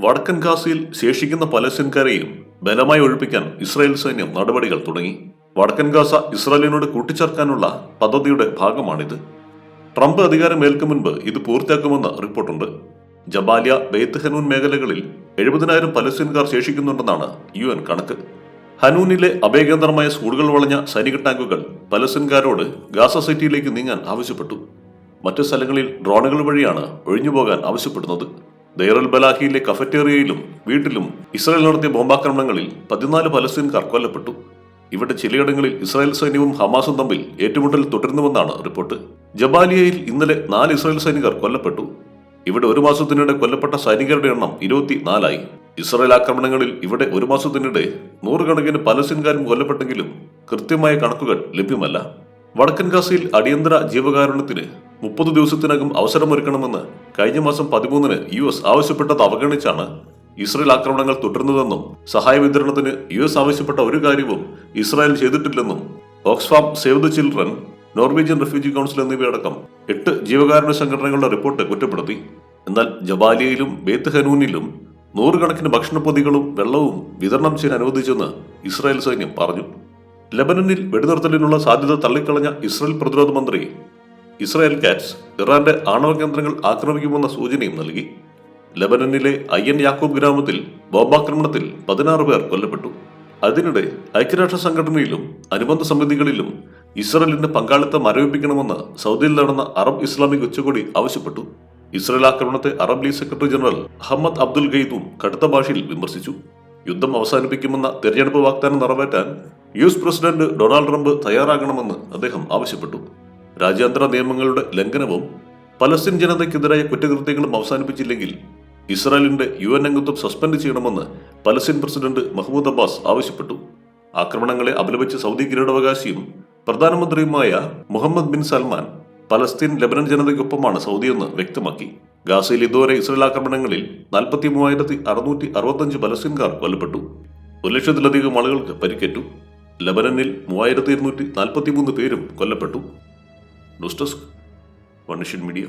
വടക്കൻ ഗാസയിൽ ശേഷിക്കുന്ന പലസ്തീൻകാരെയും ബലമായി ഒഴിപ്പിക്കാൻ ഇസ്രായേൽ സൈന്യം നടപടികൾ തുടങ്ങി. വടക്കൻ ഗാസ ഇസ്രായേലിനോട് കൂട്ടിച്ചേർക്കാനുള്ള പദ്ധതിയുടെ ഭാഗമാണിത്. ട്രംപ് അധികാരമേൽക്കും മുൻപ് ഇത് പൂർത്തിയാക്കുമെന്ന് റിപ്പോർട്ടുണ്ട്. ജബാലിയ ബെയ്ത്ത് ഹനൂൻ മേഖലകളിൽ എഴുപതിനായിരം പലസ്തീൻകാർ ശേഷിക്കുന്നുണ്ടെന്നാണ് യു എൻ കണക്ക്. ഹനൂനിലെ അഭയകേന്ദ്രമായ സ്കൂളുകൾ വളഞ്ഞ സൈനിക ടാങ്കുകൾ പലസ്തീൻകാരോട് ഗാസ സിറ്റിയിലേക്ക് നീങ്ങാൻ ആവശ്യപ്പെട്ടു. മറ്റു സ്ഥലങ്ങളിൽ ഡ്രോണുകൾ വഴിയാണ് ഒഴിഞ്ഞുപോകാൻ ആവശ്യപ്പെടുന്നത്. ദൈറൽ ബലാഹിയിലെ കഫറ്റേറിയയിലും വീട്ടിലും ഇസ്രായേൽ നടത്തിയ ബോംബാക്രമണങ്ങളിൽ പതിനാല് പലസ്തീൻകാർ കൊല്ലപ്പെട്ടു. ഇവിടെ ചിലയിടങ്ങളിൽ ഇസ്രായേൽ സൈന്യവും ഹമാസും തമ്മിൽ ഏറ്റുമുട്ടൽ തുടരുന്നുവെന്നാണ് റിപ്പോർട്ട്. ജബാലിയയിൽ ഇന്നലെ നാല് ഇസ്രായേൽ സൈനികർ കൊല്ലപ്പെട്ടു. ഇവിടെ ഒരു മാസത്തിനിടെ കൊല്ലപ്പെട്ട സൈനികരുടെ എണ്ണം ഇരുപത്തിനാലായി. ഇസ്രായേൽ ആക്രമണങ്ങളിൽ ഇവിടെ ഒരു മാസത്തിനിടെ നൂറുകണക്കിന് പലസ്തീൻകാരും കൊല്ലപ്പെട്ടെങ്കിലും കൃത്യമായ കണക്കുകൾ ലഭ്യമല്ല. വടക്കൻ ഗാസയിൽ അടിയന്തര ജീവകാരുണ്യത്തിന് മുപ്പത് ദിവസത്തിനകം അവസരമൊരുക്കണമെന്ന് കഴിഞ്ഞ മാസം പതിമൂന്നിന് യു എസ് ആവശ്യപ്പെട്ടത് അവഗണിച്ചാണ് ഇസ്രായേൽ ആക്രമണങ്ങൾ തുടരുന്നതെന്നും സഹായ വിതരണത്തിന് യു എസ് ആവശ്യപ്പെട്ട ഒരു കാര്യവും ഇസ്രായേൽ ചെയ്തിട്ടില്ലെന്നും Oxfam save the children Norwegian refugee council എന്നിവയടക്കം എട്ട് ജീവകാരുണ്യ സംഘടനകളുടെ റിപ്പോർട്ട് കുറ്റപ്പെടുത്തി. എന്നാൽ ജബാലിയയിലും ബേത്ത് ഹനൂനിലും നൂറുകണക്കിന് ഭക്ഷണപ്പൊതികളും വെള്ളവും വിതരണം ചെയ്യാൻ അനുവദിച്ചെന്ന് ഇസ്രായേൽ സൈന്യം പറഞ്ഞു. ലബനനിൽ വെടിനിർത്തലിനുള്ള സാധ്യത തള്ളിക്കളഞ്ഞ ഇസ്രായേൽ പ്രതിരോധ മന്ത്രി ഇസ്രായേൽ കാറ്റ്സ് ഇറാന്റെ ആണവ കേന്ദ്രങ്ങൾ ആക്രമിക്കുമെന്ന സൂചനയും നൽകി. ലബനനിലെ അയ്യൻ യാക്കൂബ് ഗ്രാമത്തിൽ ബോംബാക്രമണത്തിൽ പതിനാറ് പേർ കൊല്ലപ്പെട്ടു. അതിനിടെ ഐക്യരാഷ്ട്ര സംഘടനയിലും അനുബന്ധ സമിതികളിലും ഇസ്രയേലിന്റെ പങ്കാളിത്തം മരവിപ്പിക്കണമെന്ന് സൗദിയിൽ നടന്ന അറബ് ഇസ്ലാമിക് ഉച്ചകോടി ആവശ്യപ്പെട്ടു. ഇസ്രയേൽ ആക്രമണത്തെ Arab league secretary general Ahmed Abdul ഗെയ്ദും കടുത്ത ഭാഷയിൽ വിമർശിച്ചു. യുദ്ധം അവസാനിപ്പിക്കുമെന്ന തെരഞ്ഞെടുപ്പ് വാഗ്ദാനം നിറവേറ്റാൻ U S president Donald Trump തയ്യാറാകണമെന്ന് അദ്ദേഹം ആവശ്യപ്പെട്ടു. രാജ്യാന്തര നിയമങ്ങളുടെ ലംഘനവും പലസ്തീൻ ജനതയ്ക്കെതിരായ കുറ്റകൃത്യങ്ങളും അവസാനിപ്പിച്ചില്ലെങ്കിൽ ഇസ്രായേലിന്റെ യു എൻ അംഗത്വം സസ്പെൻഡ് ചെയ്യണമെന്ന് പലസ്തീൻ പ്രസിഡന്റ് മഹ്മൂദ് അബ്ബാസ് ആവശ്യപ്പെട്ടു. ആക്രമണങ്ങളെ അപലപിച്ച സൗദി കിരീടാവകാശിയും പ്രധാനമന്ത്രിയുമായ Muhammad bin Salman Palestine Lebanon ജനതയ്ക്കൊപ്പമാണ് സൗദിയെന്ന് വ്യക്തമാക്കി. ഗാസയിൽ ഇതുവരെ ഇസ്രായേൽ ആക്രമണങ്ങളിൽ നാൽപ്പത്തി മൂവായിരത്തി അറുന്നൂറ്റി അറുപത്തഞ്ച് പലസ്തീൻകാർ കൊല്ലപ്പെട്ടു. ഒരു ലക്ഷത്തിലധികം ആളുകൾക്ക് പരിക്കേറ്റു. ലബനനിൽ മൂവായിരത്തി ഇരുന്നൂറ്റി നാൽപ്പത്തി മൂന്ന് പേരും കൊല്ലപ്പെട്ടു. News desk one media.